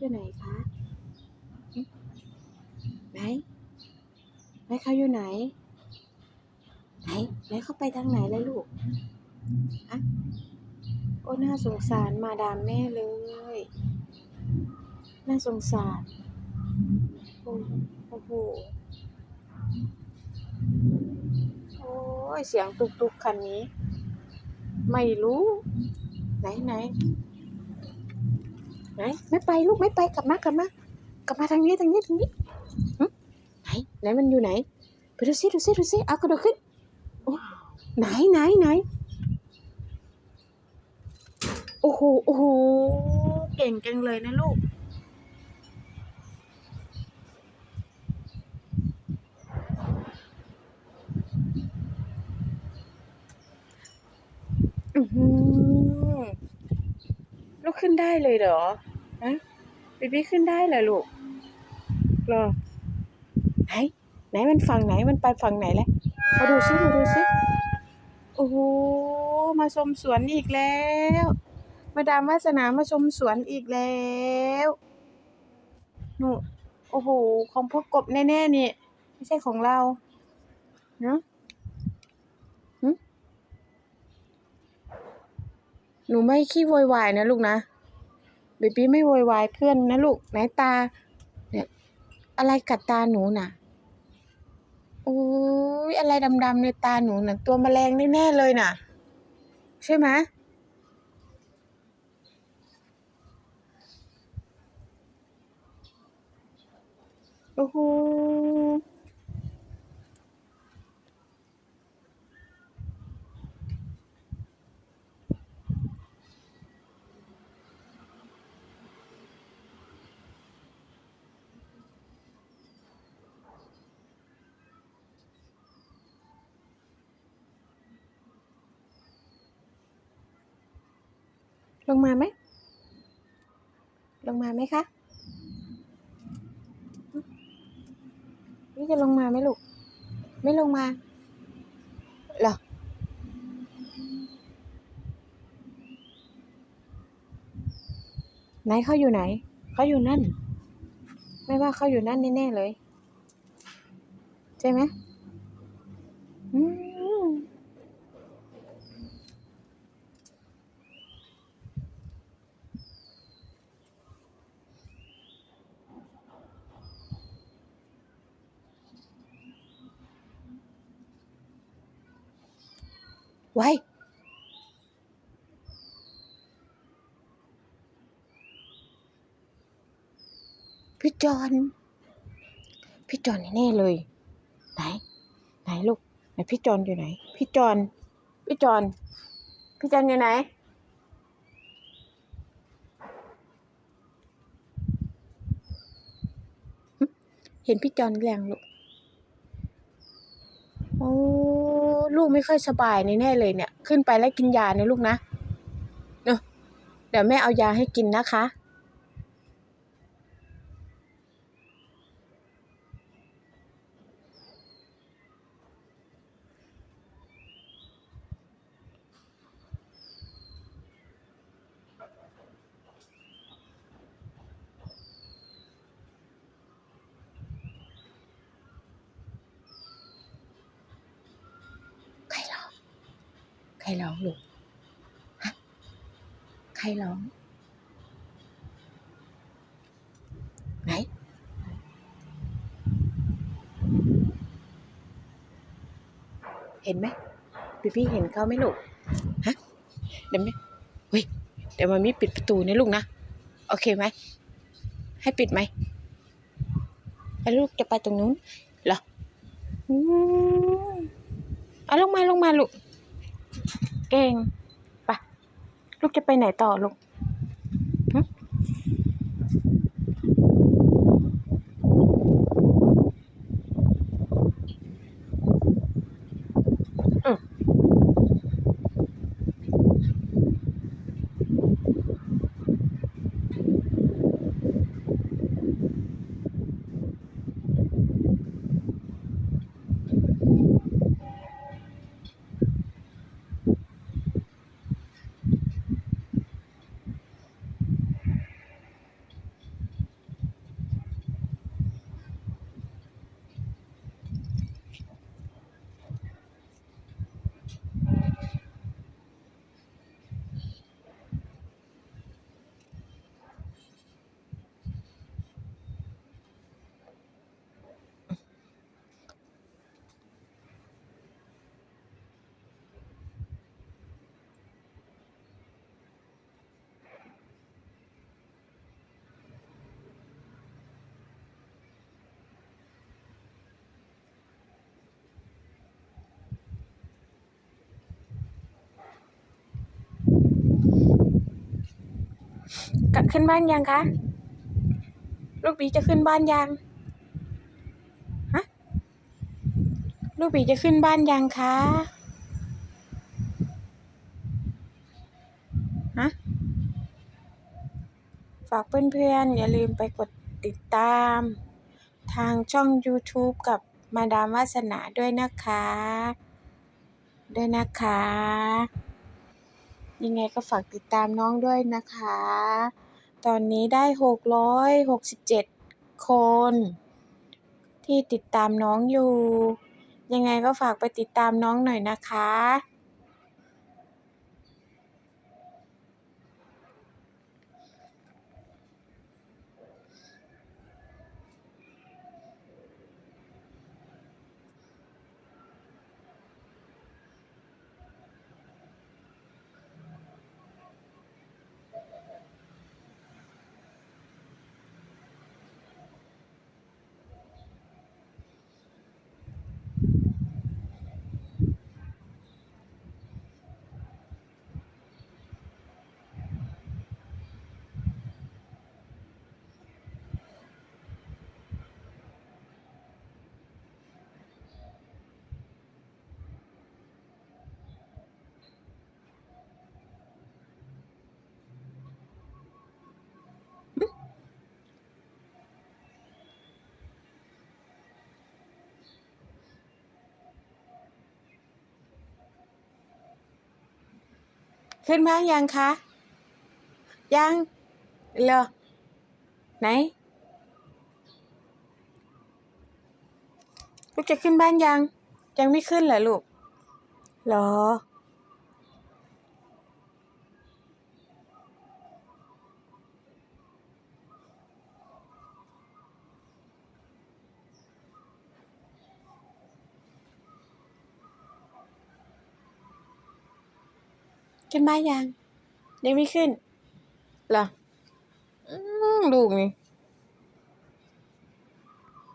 อยู่ไหนคะไหนไหนเขาอยู่ไหน ไหนไหนเขาไปทางไหนแล้วลูกอะโอ้น่าสงสารมาดามแม่เลย น่าสงสารโอ้โอ้โหโอ้ยเสียงตุกตุกๆคันนี้ ไม่รู้ ไหนไหน ไหนไม่ไปลูกไม่ไปกลับมากลับมากลับมาทางนี้ทางนี้ทางนี้ไหนไหนมันอยู่ไหนไปดูซิดูซิดูซิเอากระโดดขึ้นโอ้ไหนไหนไหนโอ้โหโอ้โหเก่งจังเลยนะลูกอือหือลูกขึ้นได้เลยเหรอ ฮะบีบี้ขึ้นได้เหรอลูกรอไหนไหนมันฝั่งไหนมันไปฝั่งไหนแล้วมาดูซิมาดูซิโอ้โหมาชมสวนอีกแล้วมาดามวาสนามาชมสวนอีกแล้วหนูโอ้โห ของพวกกบแน่ๆนี่ ไม่ใช่ของเราเนาะหนูไม่ขี้โวยวายนะลูกนะ เบบี้ไม่โวยวายเพื่อนนะลูกไหนตา เนี่ย อะไรกัดตาหนูน่ะโอ้ยอะไรดำๆในตาหนูน่ะ ตัวแมลงแน่ๆเลยน่ะ ใช่ไหมโอ้โห ลงมาไหม ลงมาไหมคะ นี่จะลงมาไหมลูก ไม่ลงมาหรอไหนเขาอยู่ไหน เขาอยู่นั่น ไม่ว่าเขาอยู่นั่นแน่ๆเลย ใช่ไหมอืม ไว้พี่จอนพี่จอนแน่เลย ไหน ไหนลูก ไหนพี่จอนอยู่ไหน พี่จอนพี่จอนพี่จอนอยู่ไหน เห็นพี่จอนแรงลูก โอ้ ลูกไม่ค่อยสบายแน่เลยเนี่ย ขึ้นไปแล้วกินยานะลูกนะเนอะเดี๋ยวแม่เอายาให้กินนะคะ ใครร้อง ใค รร้องลูกฮะใครร้อง ไหน เห็นไหมพี่พี่เห็นเขาไหมลูก ฮะ เดี๋ยวแม่เฮ้ย เดี๋ยวมันมีปิดประตูนะลูกนะ โอเคไหม ให้ปิดไหมแล้วลูกจะไปตรงนู้นเหรออืมเอาลงมาลงมาลูก เก่งไปลูกจะไปไหนต่อลูก ขึ้นบ้านยังคะ ลูกบีจะขึ้นบ้านยัง ฮะ ลูกบีจะขึ้นบ้านยังคะ ฮะ ฝากเพื่อนๆ อย่าลืมไปกดติดตาม ทางช่อง YouTube กับมาดามวาสนาด้วยนะคะ ด้วยนะคะ ยังไงก็ฝากติดตามน้องด้วยนะคะ ตอนนี้ได้667คน ที่ติดตามน้องอยู่ ยังไงก็ฝากไปติดตามน้องหน่อยนะคะ ขึ้นบ้านยังคะ ยังเหรอไหน ลูกจะขึ้นบ้านยัง ยังไม่ขึ้นเหรอลูกเหรอ ขึ้นบ้านยัง ยังไม่ขึ้นเหรออืมลูกนี่